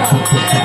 Yeah.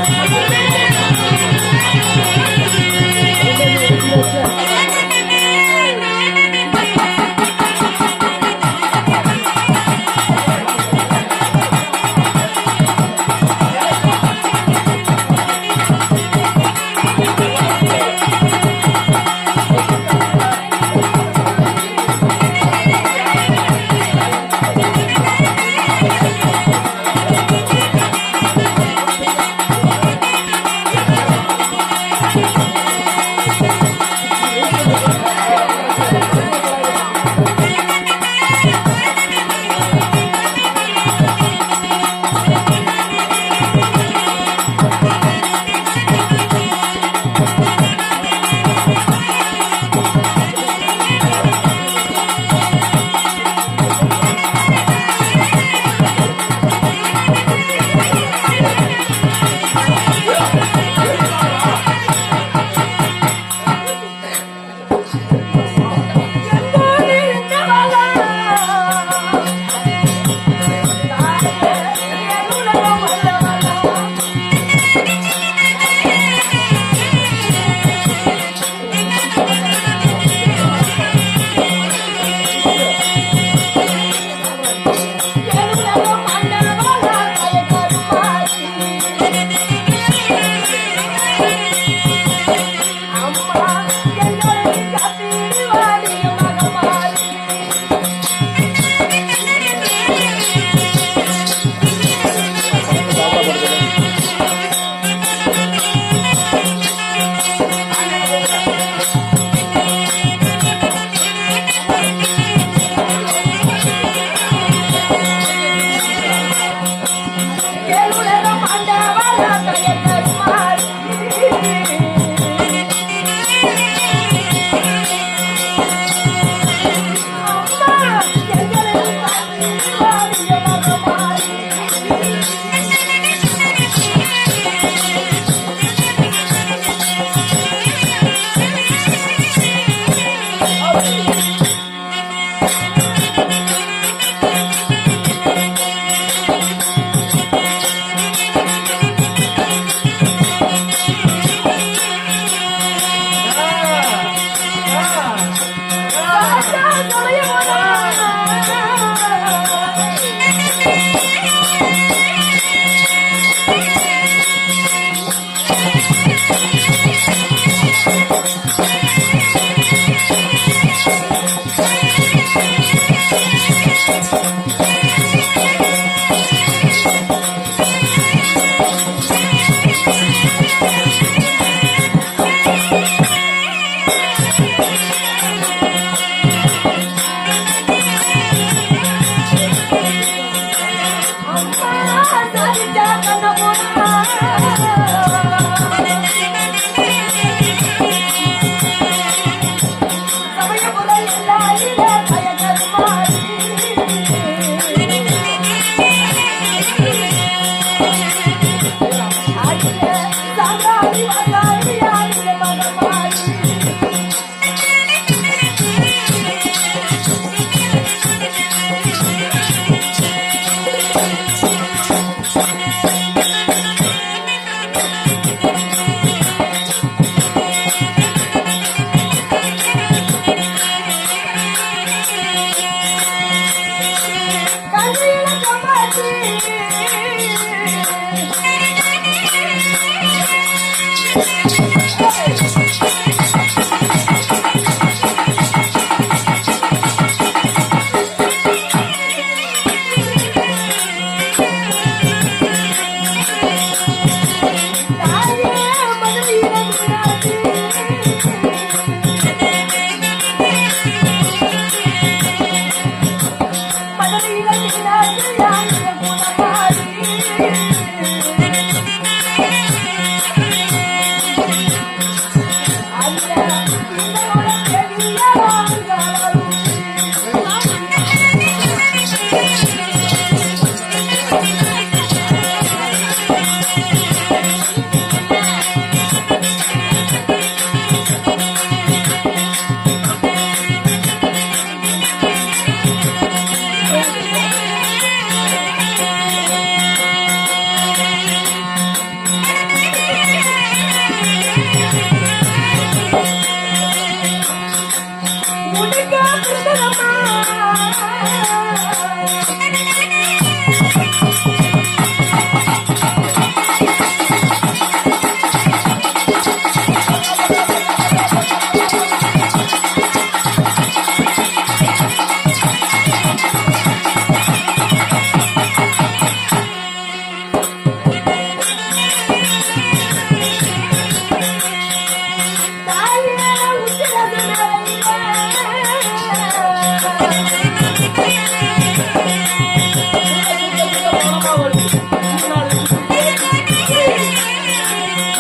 我的歌。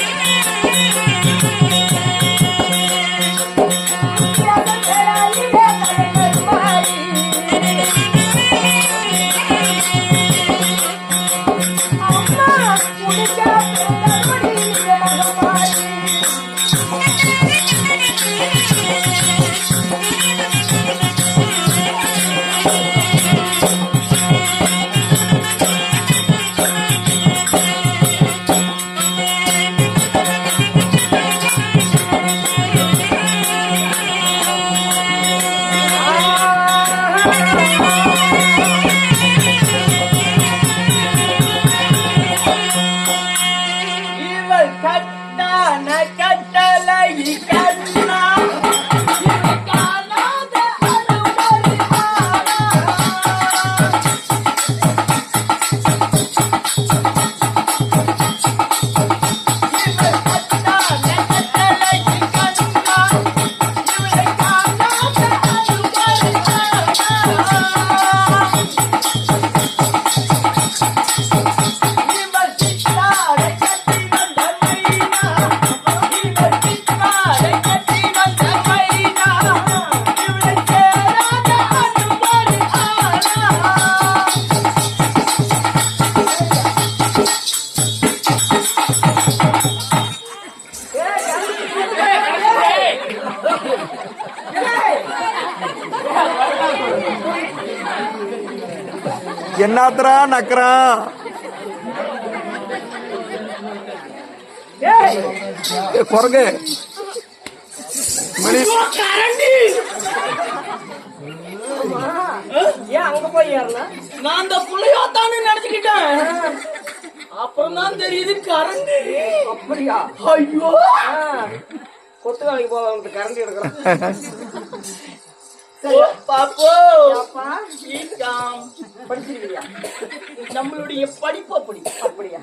Yeah. என்னத்தரா நக்கறான் குரங்கு. மணி ஏன் அங்க போய் நான் அந்த புள்ளையோத்தான்னு நினைச்சுக்கிட்டேன். அப்புறம் தான் தெரியுது கரண்டி. அப்படியா? ஐயோ! கொத்து வேலைக்கு போக கரண்டி நம்மளுடைய படிப்பு அப்படி. அப்படியா?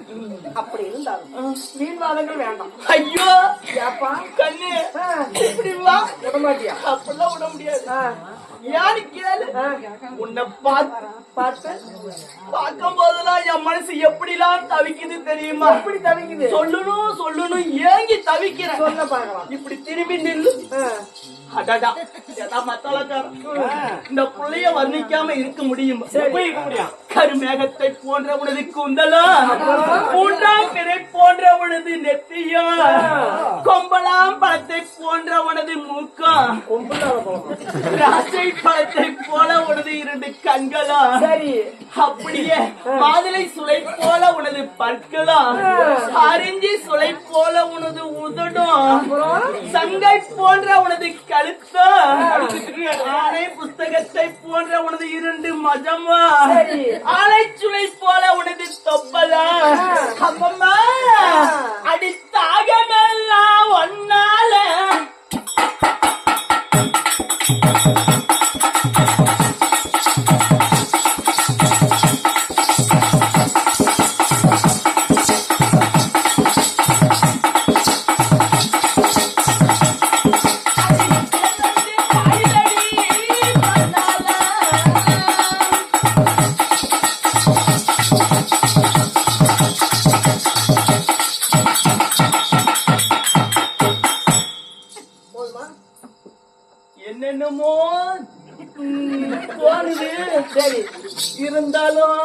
அப்படி இருந்தாலும் வீண்வாதங்கள் வேண்டாம். ஐயோ. ஏப்பா? கண்ணு. இப்படி வா. விட மாட்டியா? அப்படிலாம் விட முடியாது. ஆ, யாரு கேளு? ஆ, உன்னை பார்த்து பார்த்து பார்க்கும் போதெல்லாம் என் மனசு எப்படிலாம் தவிக்குது தெரியுமா? எப்படி தவிக்குது? சொல்லணும் சொல்லணும் ஏங்கி தவிக்கிறேன். சொல்ல இப்படி திரும்பி நில்லு. அடடா இந்த புள்ளைய வர்ணிக்காம இருக்க முடியும்? இருக்க முடியும் கருமேகத்தை போன்ற உனது குந்தலா? பிறை போன்ற உனது நெத்தியா கொம்பலாம் பழத்தை போன்ற உனது மூக்கம் திராட்சை பழத்தை போல உனது இரண்டு கண்களா? சரி. அப்படியே மாதுளை சுளை போல உனது பற்களா? அரிஞ்சி சுளை போல உனது உதடும் சங்கை போன்ற உனது கழுத்தா? ஆணை புஸ்தகத்தை போன்ற உனது இரண்டு மஜமா? சரி. ஆலை சுளை போல உனது என்னென்னமோ ம், தோணுது. சரி இருந்தாலும்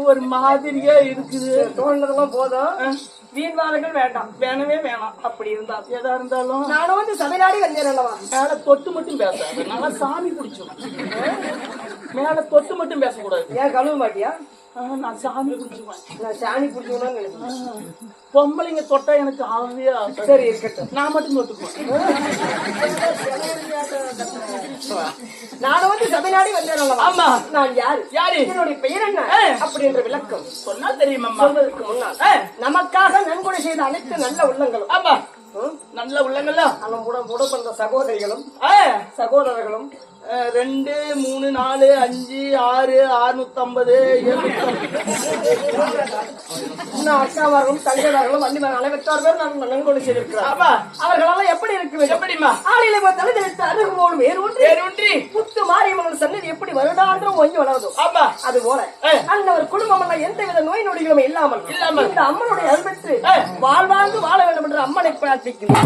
ஒரு மாதிரியா இருக்குது. தோணுனதெல்லாம் போதும். வீண்வாதங்கள் வேண்டாம். வேணவே வேணாம். அப்படி இருந்தா எதா இருந்தாலும் நானும் வந்து வந்தேன் அல்லவா? மேல தொட்டு மட்டும் பேசாது. நல்லா சாமி பிடிச்சிடும் மேல தொட்டு மட்டும் பேசக்கூடாது. ஏன் கழுவ மாட்டியா? நான் சாமி பிடிச்சுவேன் நான் சாணி நினைச்சேன் பொம்பளைங்க தொட்டா எனக்கு ஆகாது. சரி. இருக்கட்டும். நான் மட்டும் தொட்டுக்குவேன் நானும் வந்து சமைநாடி வந்தேன் ஆமா. நான் யாரு? யாரு? என்னுடைய பெயர் என்ன. அப்படின்ற விளக்கம். சொன்னா தெரியுமாம்மா சொல்வதற்கு முன்னால் நமக்காக நன்கொடை செய்த அனைத்து நல்ல உள்ளங்களும் ஆமா. நல்ல உள்ளங்களா நம்ம கூட பிறந்த சகோதரிகளும் சகோதரர்களும் ரெண்டு மூணு நாலு அஞ்சு ஆறு அறுநூத்தி ஐம்பது இன்னும் அக்காவார்களும் தங்கைவார்களும் வண்டிமார்கள் அனைவத்தார் பேர் நான் நன்கொடை செய்திருக்கிறார் அவர்களெல்லாம் எப்படி இருக்கு வேண்டும்? எப்படிம்மா? ஆளிலை தலை தெளித்து அருகுமோடும் வேரூன்றி வேரூன்றி புத்து மாரியம்மன் சன்னதி எப்படி வருடாந்திரம் ஒங்கி வளருதோ ஆமா. அது போல. அந்த ஒரு குடும்பம் எல்லாம் எந்த வித நோய் நொடிகளும் இல்லாமல் இல்லாமல். இந்த அம்மனுடைய அருள் பெற்று. வாழ்வாங்கு வாழ வேண்டும் என்று அம்மனை பிரார்த்திக்கிறேன்